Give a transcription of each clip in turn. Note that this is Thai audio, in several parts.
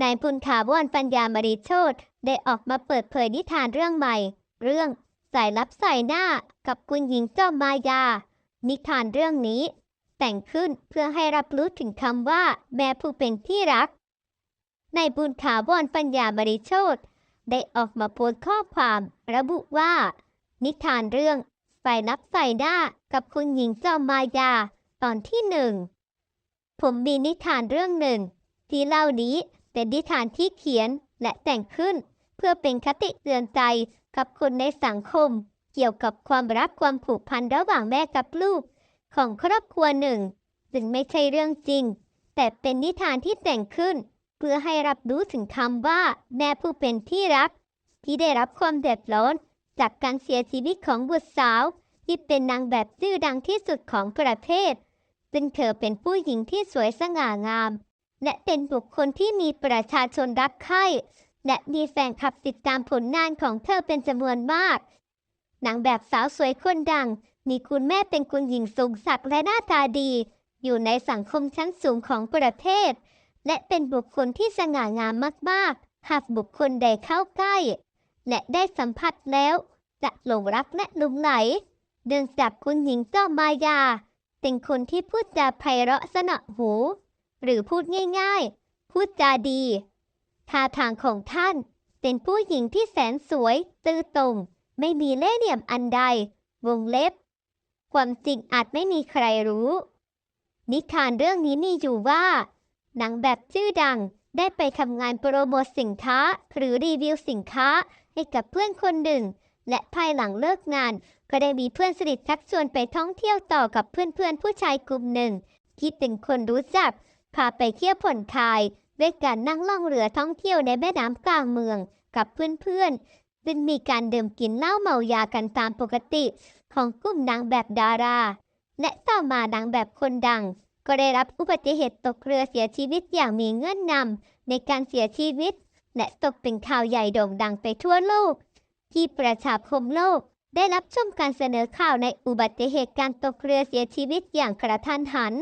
นายพุนถาวรปัญญามริโชตได้ออกมาเปิดเผยนิทานเรื่องใหม่ เรื่องสายลับสายหน้ากับคุณหญิงเจ้ามายา นิทานเรื่องนี้ แต่งขึ้นเพื่อให้รับรู้ถึงคำว่า แม่ผู้เป็นที่รัก ในายบุญถาวรปัญญามริโชตได้ออกมาโพสต์ข้อความระบุว่า นิทานเรื่องสายลับสายหน้ากับคุณหญิงเจ้ามายา ตอนที่หนึ่งผมมีนิทานเรื่องหนึ่ง ที่เล่านี้ เป็นนิทานที่เขียนและแต่งขึ้น เพื่อเป็นคติเตือนใจกับคนในสังคม เกี่ยวกับความรักความผูกพันระหว่างแม่กับลูก ของครอบครัวหนึ่ง ซึ่งไม่ใช่เรื่องจริง แต่เป็นนิทานที่แต่งขึ้น เพื่อให้รับรู้ถึงคำว่า แม่ผู้เป็นที่รัก ที่ได้รับความเดือดร้อนจากการเสียชีวิตของบุตรสาว ที่เป็นนางแบบชื่อดังที่สุดของประเทศซึ่งเธอเป็นผู้หญิงที่สวยสง่างาม และเป็นบุคคลที่มีประชาชนรักใคร่และมีแฟนคลับติดตามผลงานของเธอเป็นจำนวนมากนางแบบสาวสวยคนดัง มีคุณแม่เป็นคุณหญิงสูงศักดิ์และหน้าตาดี อยู่ในสังคมชั้นสูงของประเทศ และเป็นบุคคลที่สง่างามมากๆ หากบุคคลใดเข้าใกล้ และได้สัมผัสแล้ว จะหลงรักและหลงไหลเนื่องจากคุณหญิงเจ้ามายา เป็นคนที่พูดจาไพเราะสนอหู หรือพูดง่ายๆ พูดจาดีท่าทางของท่าน เป็นผู้หญิงที่แสนสวย ตื้อตรงไม่มีเล่ห์เหลี่ยมอันใด วงเล็บ ความจริงอาจไม่มีใครรู้ นิทานเรื่องนี้มีอยู่ว่า หนังแบบชื่อดังได้ไปทำงานโปรโมทสินค้า หรือรีวิวสินค้าให้กับเพื่อนคนหนึ่ง และภายหลังเลิกงาน ก็ได้มีเพื่อนสนิทชักชวนไปท่องเที่ยวต่อกับเพื่อนๆผู้ชายกลุ่มหนึ่งที่เป็นคนรู้จัก พาไปเที่ยวผ่อนคลายด้วยการนั่งล่องเรือท่องเที่ยวในแม่น้ำกลางเมืองกับเพื่อนๆซึ่งมีการดื่มกินเหล้าเมายากันตามปกติของกลุ่มนางแบบดารา และต่อมานางแบบคนดัง ก็ได้รับอุบัติเหตุตกเรือเสียชีวิตอย่างมีเงื่อนนำในการเสียชีวิต และตกเป็นข่าวใหญ่โด่งดังไปทั่วโลก ที่ประชาคมโลก ได้รับชมการเสนอข่าวในอุบัติเหตุการตกเรือเสียชีวิตอย่างกระทันหัน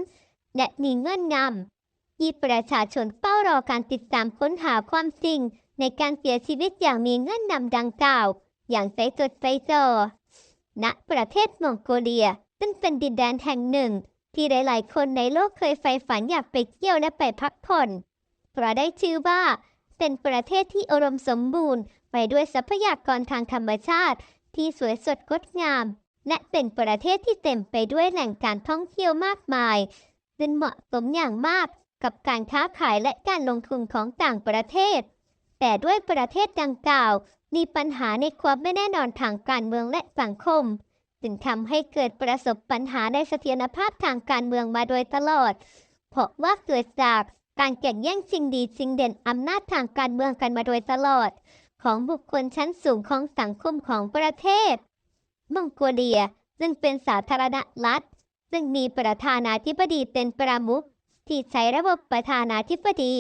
และมีเงื่อนงำ ที่ประชาชนเฝ้ารอการติดตามค้นหาความจริง ในการเสียชีวิตอย่างมีเงื่อนนำดังกล่าว อย่างใจจดใจจ่อณประเทศมองโกเลีย ซึ่งเป็นดินแดนแห่งหนึ่ง ที่หลายๆ คนในโลกเคยใฝ่ฝันอยากไปเที่ยวและไปพักผ่อน เพราะได้ชื่อว่าเป็นประเทศที่อุดมสมบูรณ์ ไปด้วยทรัพยากรทางธรรมชาติ ที่สวยสดงดงาม และเป็นประเทศที่เต็มไปด้วยแหล่งการท่องเที่ยวมากมายซึ่งเหมาะสมอย่างมาก กับการค้าขายและการลงทุนของต่างประเทศ แต่ด้วยประเทศดังกล่าว มีปัญหาในความไม่แน่นอนทางการเมืองและสังคม จึงทำให้เกิดประสบปัญหาในเสถียรภาพทางการเมืองมาโดยตลอด เพราะว่าเกิดจากการแข่งแย่งชิงดีชิงเด่นอำนาจทางการเมืองกันมาโดยตลอด ของบุคคลชั้นสูงของสังคมของประเทศ มองโกเลียซึ่งเป็นสาธารณรัฐ ซึ่งมีประธานาธิบดีเป็นประมุข ที่ใช้ระบบประธานาธิบดี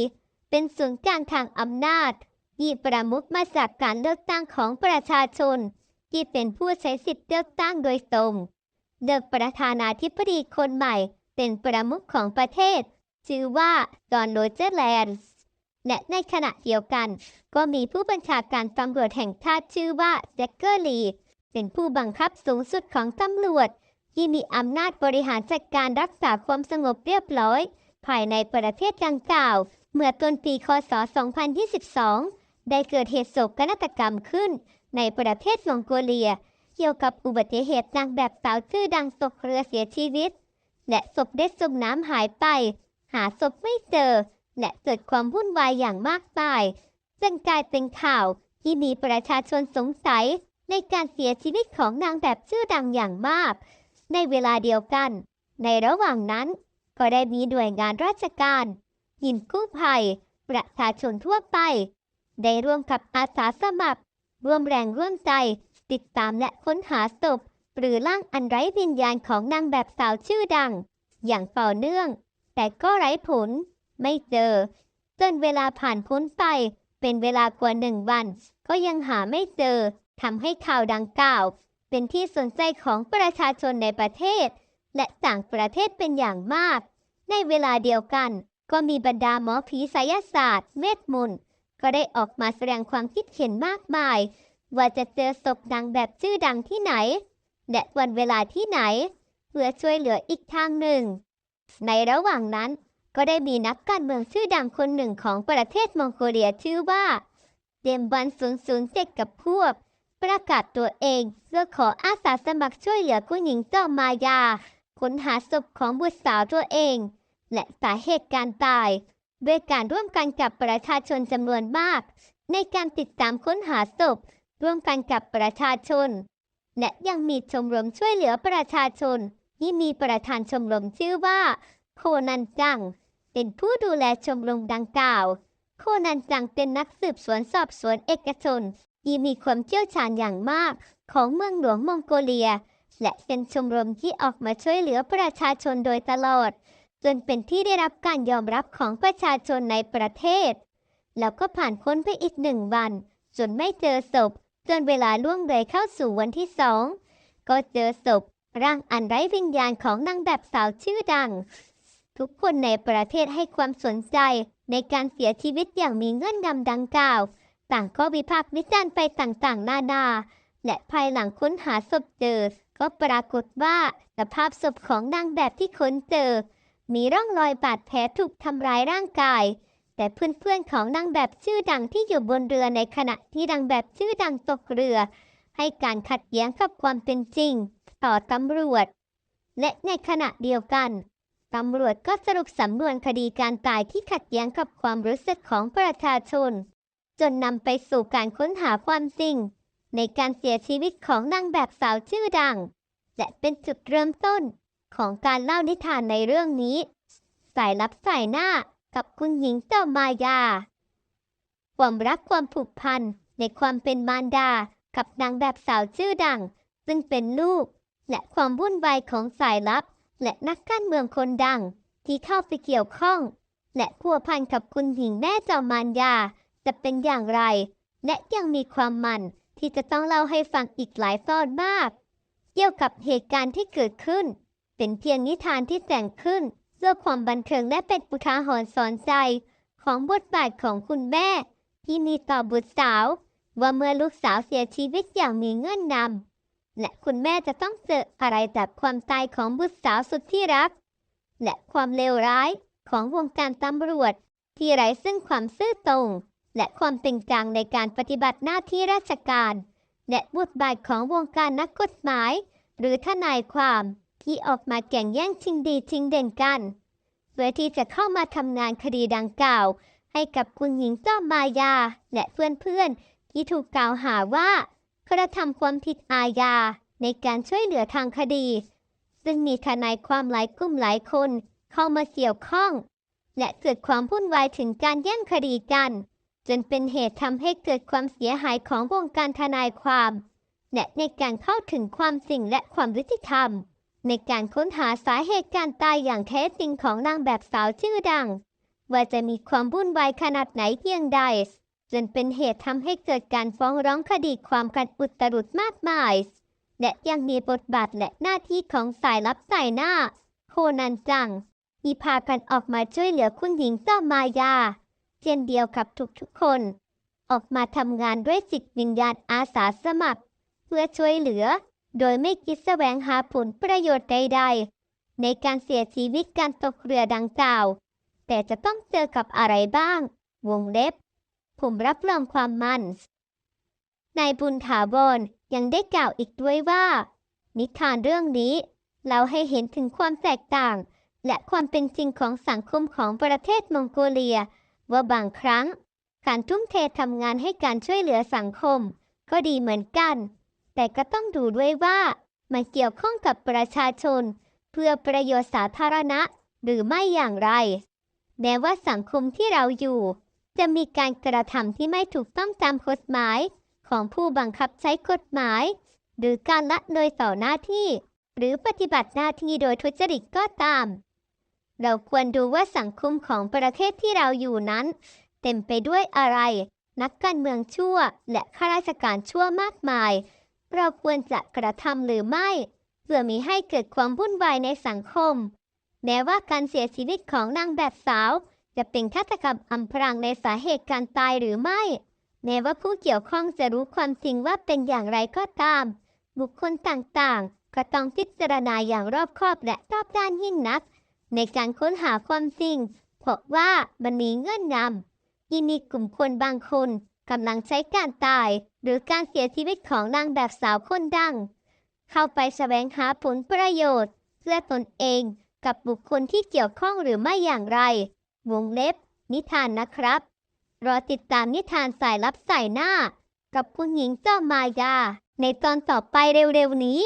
เป็นศูนย์กลางทางอำนาจที่ประมุขมาจากการเลือกตั้งของประชาชน ที่เป็นผู้ใช้สิทธิเลือกตั้งโดยตรงเดิประธานาธิบดีคนใหม่ เป็นประมุขของประเทศ ชื่อว่าจอห์นโรเจอร์แลนด์และในขณะเดียวกัน ก็มีผู้บัญชาการตำรวจแห่งชาติชื่อว่าแจ็คเกอร์ลีเป็นผู้บังคับสูงสุดของตำรวจ ที่มีอำนาจบริหารจัดการรักษาความสงบเรียบร้อย ภายในประเทศดังกล่าว เมื่อต้นปีคศ 2022 ได้เกิดเหตุโศกนาฏกรรมขึ้น ในประเทศมองโกเลีย เกี่ยวกับอุบัติเหตุนางแบบสาวชื่อดังตกเรือเสียชีวิต และศพได้จมน้ำหายไป หาศพไม่เจอ และเกิดความวุ่นวายอย่างมากมายจนกลายเป็นข่าวที่มีประชาชนสงสัยในการเสียชีวิตของนางแบบชื่อดังอย่างมาก ในเวลาเดียวกัน ในระหว่างนั้น ก็ได้มีหน่วยงานราชการหินกู้ภัย ประชาชนทั่วไป ได้ร่วมกับอาสาสมัคร ร่วมแรงร่วมใจ ติดตามและค้นหาศพ หรือร่างอันไร้วิญญาณของนางแบบสาวชื่อดัง อย่างต่อเนื่อง แต่ก็ไร้ผล ไม่เจอ จนเวลาผ่านพ้นไป เป็นเวลากว่าหนึ่งวัน ก็ยังหาไม่เจอทำให้ข่าวดังกล่าว เป็นที่สนใจของประชาชนในประเทศ และต่างประเทศเป็นอย่างมาก ในเวลาเดียวกัน ก็มีบรรดาหมอผีไสยศาสตร์เวทมนต์ก็ได้ออกมาแสดงความคิดเห็นมากมาย ว่าจะเจอศพดังแบบชื่อดังที่ไหน และวันเวลาที่ไหน เพื่อช่วยเหลืออีกทางหนึ่ง ในระหว่างนั้นก็ได้มีนักการเมืองชื่อดังคนหนึ่งของประเทศมองโกเลียชื่อว่าเดมบัน007กับพวก ประกาศตัวเองเพื่อขออาสาสมัครช่วยเหลือผู้หญิงเจ้ามายา ค้นหาศพของบุตรสาวตัวเอง และสาเหตุการตายด้วยการร่วมกันกับประชาชนจำนวนมาก ในการติดตามค้นหาศพ ร่วมกันกับประชาชน และยังมีชมรมช่วยเหลือประชาชน ที่มีประธานชมรมชื่อว่า โคนันจัง เป็นผู้ดูแลชมรมดังกล่าว โคนันจังเป็นนักสืบสวนสอบสวนเอกชน ที่มีความเชี่ยวชาญอย่างมากของเมืองหลวงมองโกเลีย และเป็นชมรมที่ออกมาช่วยเหลือประชาชนโดยตลอด จนเป็นที่ได้รับการยอมรับของประชาชนในประเทศ แล้วก็ผ่านพ้นไปอีกหนึ่งวัน จนไม่เจอศพ จนเวลาล่วงเลยเข้าสู่วันที่สองก็เจอศพ ร่างอันไร้วิญญาณของนางแบบสาวชื่อดัง ทุกคนในประเทศให้ความสนใจในการเสียชีวิตอย่างมีเงื่อนงำดังกล่าว ต่างก็วิพากษ์วิจารณ์ไปต่างๆ นานา และภายหลังค้นหาศพเจอ ก็ปรากฏว่าสภาพศพของนางแบบที่ค้นเจอ มีร่องรอยบาดแผลถูกทำร้ายร่างกาย แต่เพื่อนๆของนางแบบชื่อดังที่อยู่บนเรือในขณะที่นางแบบชื่อดังตกเรือ ให้การขัดแย้งกับความเป็นจริง ต่อตำรวจ และในขณะเดียวกันตำรวจก็สรุปสำนวนคดีการตายที่ขัดแย้งกับความรู้สึกของประชาชน จนนำไปสู่การค้นหาความจริง ในการเสียชีวิตของนางแบบสาวชื่อดัง และเป็นจุดเริ่มต้นของการเล่านิทานในเรื่องนี้ สายลับสายหน้ากับคุณหญิงเจ้ามายา ความรักความผูกพันในความเป็นมารดากับนางแบบสาวชื่อดัง ซึ่งเป็นลูก และความวุ่นวายของสายลับ และนักการเมืองคนดัง ที่เข้าไปเกี่ยวข้อง และพัวพันกับคุณหญิงแม่เจ้ามารยา จะเป็นอย่างไร และยังมีความมัน ที่จะต้องเล่าให้ฟังอีกหลายตอนมาก เกี่ยวกับเหตุการณ์ที่เกิดขึ้น เป็นเพียงนิทานที่แต่งขึ้นเพื่อความบันเทิงและเป็นอุทาหรณ์สอนใจ ของบทบาทของคุณแม่ ที่มีต่อบุตรสาว ว่าเมื่อลูกสาวเสียชีวิตอย่างมีเงื่อนนำและคุณแม่จะต้องเจออะไรจากความตายของบุตรสาวสุดที่รัก และความเลวร้ายของวงการตำรวจ ที่ไร้ซึ่งความซื่อตรง และความเป็นกลางในการปฏิบัติหน้าที่ราชการ และบทบาทของวงการนักกฎหมาย หรือทนายความที่ออกมาแข่งแย่งชิงดีชิงเด่นกัน เพื่อที่จะเข้ามาทำงานคดีดังกล่าว ให้กับคุณหญิงจ้ามายา และเพื่อนๆที่ถูกกล่าวหาว่ากระทำความผิดอาญาในการช่วยเหลือทางคดี ซึ่งมีทนายความหลายกลุ่มหลายคนเข้ามาเกี่ยวข้อง และเกิดความวุ่นวายถึงการแย่งคดีกัน จนเป็นเหตุทำให้เกิดความเสียหายของวงการทนายความและในการเข้าถึงความจริงและความยุติธรรม ในการค้นหาสาเหตุการตายอย่างแท้จริงของนางแบบสาวชื่อดัง ว่าจะมีความวุ่นวายขนาดไหนเพียงใดจนเป็นเหตุทำให้เกิดการฟ้องร้องคดีความกันอุตรุดมากมาย และยังมีบทบาทและหน้าที่ของสายลับสายหน้า โคนันจังที่พากันออกมาช่วยเหลือคุณหญิงเจ้ามายา เช่นเดียวกับทุกๆคน ออกมาทำงานด้วยจิตวิญญาณอาสาสมัคร เพื่อช่วยเหลือ โดยไม่คิดแสวงหาผลประโยชน์ใดๆ ในการเสียชีวิตการตกเรือดังกล่าว แต่จะต้องเจอกับอะไรบ้าง วงเล็บ ผมรับรองความมันนายบุญถาวรยังได้กล่าวอีกด้วยว่า นิทานเรื่องนี้เราให้เห็นถึงความแตกต่าง และความเป็นจริงของสังคมของประเทศมองโกเลีย ว่าบางครั้ง การทุ่มเททำงานให้การช่วยเหลือสังคม ก็ดีเหมือนกัน แต่ก็ต้องดูด้วยว่ามันเกี่ยวข้องกับประชาชน เพื่อประโยชน์สาธารณะหรือไม่อย่างไรแม้ว่าสังคมที่เราอยู่ จะมีการกระทำที่ไม่ถูกต้องตามกฎหมายของผู้บังคับใช้กฎหมาย หรือการละเลยต่อหน้าที่ หรือปฏิบัติหน้าที่โดยทุจริตก็ตาม เราควรดูว่าสังคมของประเทศที่เราอยู่นั้น เต็มไปด้วยอะไร นักการเมืองชั่ว และข้าราชการชั่วมากมาย เราควรจะกระทำหรือไม่เพื่อมีให้เกิดความวุ่นวายในสังคม แม้ว่าการเสียชีวิตของนางแบบสาว จะเป็นฆาตกรรมอำพรางในสาเหตุการตายหรือไม่ แม้ว่าผู้เกี่ยวข้องจะรู้ความจริงว่าเป็นอย่างไรก็ตาม บุคคลต่างๆ ก็ต้องพิจารณาอย่างรอบคอบและรอบด้านยิ่งนัก ในการค้นหาความจริง เพราะว่ามันมีเงื่อนงำที่มีกลุ่มคนบางคนกำลังใช้การตาย หรือการเสียชีวิตของนางแบบสาวคนดัง เข้าไปแสวงหาผลประโยชน์ เพื่อตนเองกับบุคคลที่เกี่ยวข้องหรือไม่อย่างไร วงเล็บ นิทานนะครับ รอติดตามนิทานสายลับใส่หน้า กับคุณหญิงเจ้ามายา ในตอนต่อไปเร็วๆนี้